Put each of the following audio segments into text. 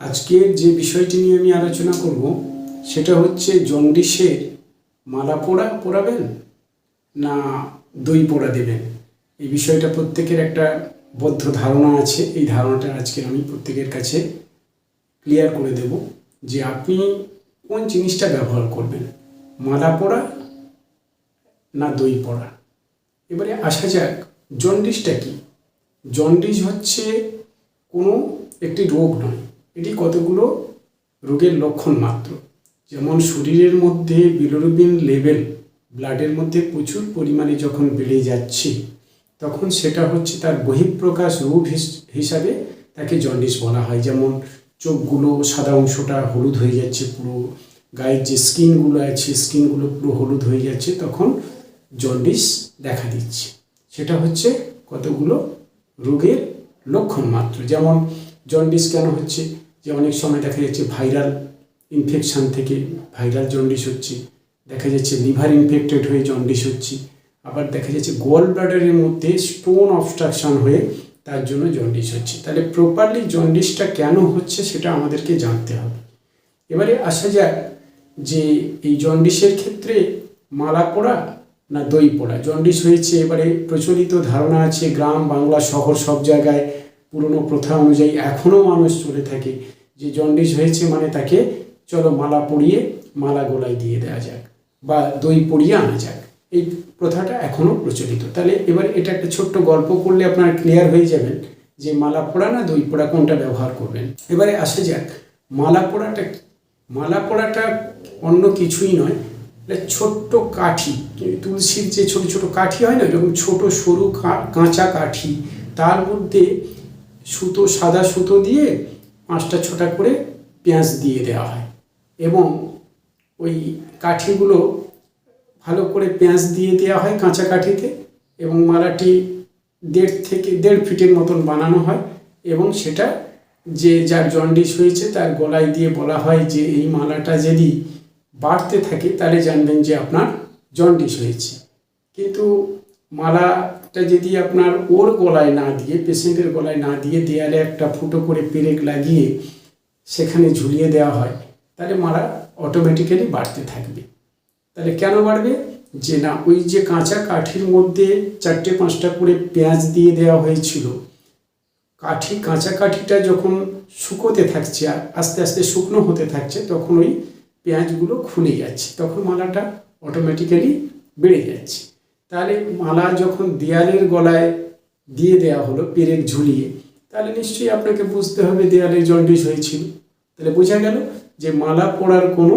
আজকের যে বিষয়টি নিয়ে আমি আলোচনা করব, সেটা হচ্ছে জন্ডিসের মালা পোড়া, পোড়াবেন না দই পোড়া দেবেন? এই বিষয়টা প্রত্যেকের একটা বদ্ধ ধারণা আছে। এই ধারণাটা আজকে আমি প্রত্যেকের কাছে ক্লিয়ার করে দেব যে আপনি কোন জিনিসটা ব্যবহার করবেন, মালা পোড়া না দই পোড়া? এবারে আসা যাক, জন্ডিসটা কি? জন্ডিস হচ্ছে কোনো একটি রোগ নয়। এটি কতগুলো রোগের লক্ষণ মাত্র? যেমন শরীরের মধ্যে বিলোরুবিন লেভেল ব্লাডের মধ্যে প্রচুর পরিমাণে যখন বেড়ে যাচ্ছে, তখন সেটা হচ্ছে তার বহিঃপ্রকাশ রূপ হিস- হিসাবে তাকে জন্ডিস বলা হয়। যেমন চোখগুলো সাদা অংশটা হলুদ হয়ে যাচ্ছে পুরো, গায়ের যে স্কিনগুলো আছে স্কিনগুলো পুরো হলুদ হয়ে যাচ্ছে, তখন জন্ডিস দেখা দিচ্ছে। সেটা হচ্ছে কতগুলো রোগের লক্ষণ মাত্র? যেমন জন্ডিস কেন হচ্ছে? যে অনেক সময় দেখা যাচ্ছে ভাইরাল ইনফেকশান থেকে ভাইরাল জন্ডিস হচ্ছে, দেখা যাচ্ছে লিভার ইনফেক্টেড হয়ে জন্ডিস হচ্ছে, আবার দেখা যাচ্ছে গোল ব্লাডারের মধ্যে স্টোন অবস্ট্রাকশন হয়ে তার জন্য জন্ডিস হচ্ছে। তাহলে প্রপারলি জন্ডিসটা কেন হচ্ছে সেটা আমাদেরকে জানতে হবে। এবারে আসা যাক যে এই জন্ডিসের ক্ষেত্রে মালা পোড়া না দই পোড়া? জন্ডিস হয়েছে এবারে প্রচলিত ধারণা আছে, গ্রাম, বাংলা, শহর সব জায়গায় পুরনো প্রথা অনুযায়ী এখনও মানুষ চলে থাকে। যে জন্ডিস হয়েছে মানে তাকে চলো মালা পরিয়ে মালা গোলায় দিয়ে দেওয়া যাক বা দই পরিয়ে আনা যাক। এই প্রথাটা এখনও প্রচলিত। তাহলে এবার এটা একটা ছোট্ট গল্প করলে আপনার ক্লিয়ার হয়ে যাবেন যে মালা পোড়া না দই পোড়া কোনটা ব্যবহার করবেন। এবারে আসে যাক, মালা পোড়াটা? মালা পোড়াটা অন্য কিছুই নয় ছোট্ট কাঠি। তুলসীর যে ছোট ছোট কাঠি হয় না, এরকম ছোট সরু কাঁচা কাঠি, তার মধ্যে সুতো, সাদা সুতো দিয়ে পাঁচটা ছটা করে পেঁয়াজ দিয়ে দেওয়া হয়। এবং ওই কাঠিগুলো ভালো করে পেঁয়াজ দিয়ে দেওয়া হয় কাঁচা কাঠিতে এবং মালাটি দেড় থেকে দেড় ফিটের মতন বানানো হয় এবং সেটা যে যার জন্ডিস হয়েছে তার গলায় দিয়ে বলা হয় যে এই মালাটা যদি বাড়তে থাকে তাহলে জানবেন যে আপনার জন্ডিস হয়েছে। কিন্তু মালাটা যদি আপনার ওর গলায় না দিয়ে, পেশেন্টের গলায় না দিয়ে দেয়ালে একটা ফুটো করে পেরেক লাগিয়ে সেখানে ঝুলিয়ে দেওয়া হয়, তাহলে মালা অটোমেটিক্যালি বাড়তে থাকবে। তাহলে কেন বাড়বে? যে না, ওই যে কাঁচা কাঠির মধ্যে চারটে পাঁচটা করে পেঁয়াজ দিয়ে দেওয়া হয়েছিল, কাঠি, কাঁচা কাঠিটা যখন শুকোতে থাকছে আর আস্তে আস্তে শুকনো হতে থাকছে, তখন ওই পেঁয়াজগুলো খুলে যাচ্ছে, তখন মালাটা অটোমেটিক্যালি বেড়ে যাচ্ছে। তাহলে মালা যখন দেয়ালের গলায় দিয়ে দেওয়া হলো, পেরেক ঝুলিয়ে, তাহলে নিশ্চয়ই আপনাকে বুঝতে হবে দেয়ালে জন্ডিস হয়েছিল। তাহলে বোঝা গেল যে মালা পড়ার কোনো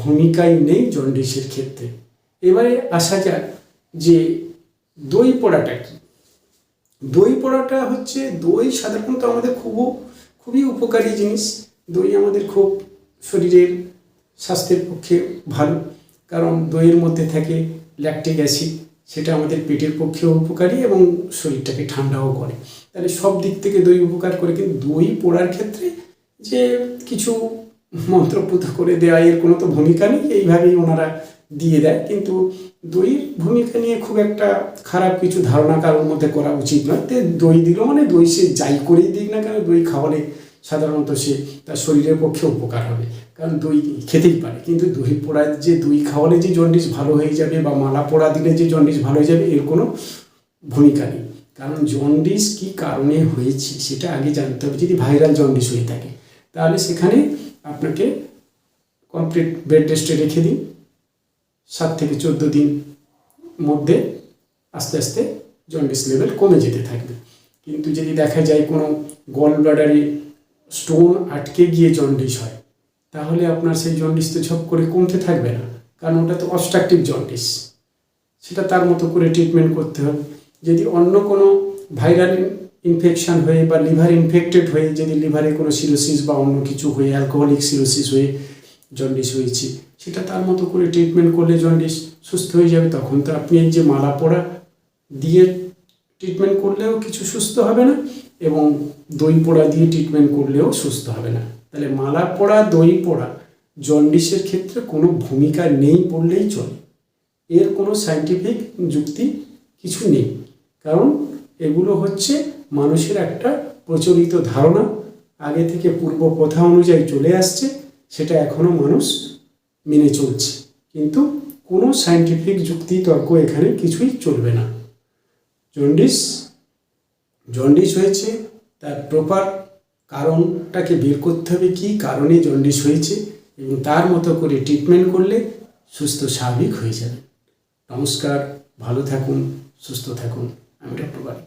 ভূমিকাই নেই জন্ডিসের ক্ষেত্রে। এবারে আসা যাক যে দই পড়াটা কি। দই পড়াটা হচ্ছে, দই সাধারণত আমাদের খুব খুবই উপকারী জিনিস। দই আমাদের খুব শরীরের স্বাস্থ্যের পক্ষে ভালো, কারণ দইয়ের মধ্যে থাকে ল্যাকটিক অ্যাসিড সেটা আমাদের পেটের পক্ষেও উপকারী এবং শরীরটাকে ঠান্ডাও করে। তাহলে সব দিক থেকে দই উপকার করে, কিন্তু দই পোড়ার ক্ষেত্রে যে কিছু মন্ত্রপুত করে দেওয়া এর কোনো তো ভূমিকা নেই, এইভাবেই ওনারা দিয়ে দেয়। কিন্তু দইয়ের ভূমিকা নিয়ে খুব একটা খারাপ কিছু ধারণা কারোর মধ্যে করা উচিত নয়। তো দই দিল মানে দই সে যাই করেই দিক না কেন, দই খাওয়ালে সাধারণত সে তার শরীরের পক্ষে উপকার হবে। কারণ দই খেতেই পারে। কিন্তু দই পোড়া, যে দই খাওয়ালে যে জন্ডিস ভালো হয়ে যাবে বা মালা পোড়া দিলে যে জন্ডিস ভালো হয়ে যাবে, এর কোনো ভূমিকা নেই। কারণ জন্ডিস কি কারণে হয়েছে সেটা আগে জানতে হবে, যদি ভাইরাল জন্ডিস হয়ে থাকে। তাহলে সেখানে আপনাকে কমপ্লিট বেড রেস্টে রেখে দিন। সাত থেকে চোদ্দ দিন মধ্যে আস্তে আস্তে জন্ডিস লেভেল কমে যেতে থাকবে। কিন্তু যদি দেখা যায় কোনো গল ব্লাডারে স্টোন আটকে গিয়ে জন্ডিস হয়। তাহলে আপনার সেই জন্ডিস তো ঝপ করে কমতে থাকবে না, কারণ ওটা তো অবস্ট্রাকটিভ জন্ডিস সেটা তার মতো করে ট্রিটমেন্ট করতে হবে। যদি অন্য কোনো ভাইরাল ইনফেকশান হয়ে বা লিভার ইনফেক্টেড হয়ে, যদি লিভারে কোনো সিরোসিস বা অন্য কিছু হয়ে অ্যালকোহলিক সিরোসিস হয়ে জন্ডিস হয়েছে, সেটা তার মতো করে ট্রিটমেন্ট করলে জন্ডিস সুস্থ হয়ে যাবে, তখন তো আপনি যে মালা পড়া দিয়ে ট্রিটমেন্ট করলেও কিছু সুস্থ হবে না। এবং দই পোড়া দিয়ে ট্রিটমেন্ট করলেও সুস্থ হবে না। তাহলে মালা পোড়া, দই পোড়া জন্ডিসের ক্ষেত্রে কোনো ভূমিকা নেই বললেই চলে। এর কোনো সাইন্টিফিক যুক্তি কিছু নেই। কারণ এগুলো হচ্ছে মানুষের একটা প্রচলিত ধারণা। আগে থেকে পূর্ব প্রথা অনুযায়ী চলে আসছে, সেটা এখনও মানুষ মেনে চলছে। কিন্তু কোনো সাইন্টিফিক যুক্তি তর্ক এখানে কিছুই চলবে না। জন্ডিস জন্ডিস হয়েছে, তার প্রপার কারণটাকে বের করতে হবে কী কারণে জন্ডিস হয়েছে এবং তার মতো করে ট্রিটমেন্ট করলে সুস্থ স্বাভাবিক হয়ে যাবে। নমস্কার, ভালো থাকুন, সুস্থ থাকুন। আমি ডক্টর বাড়ি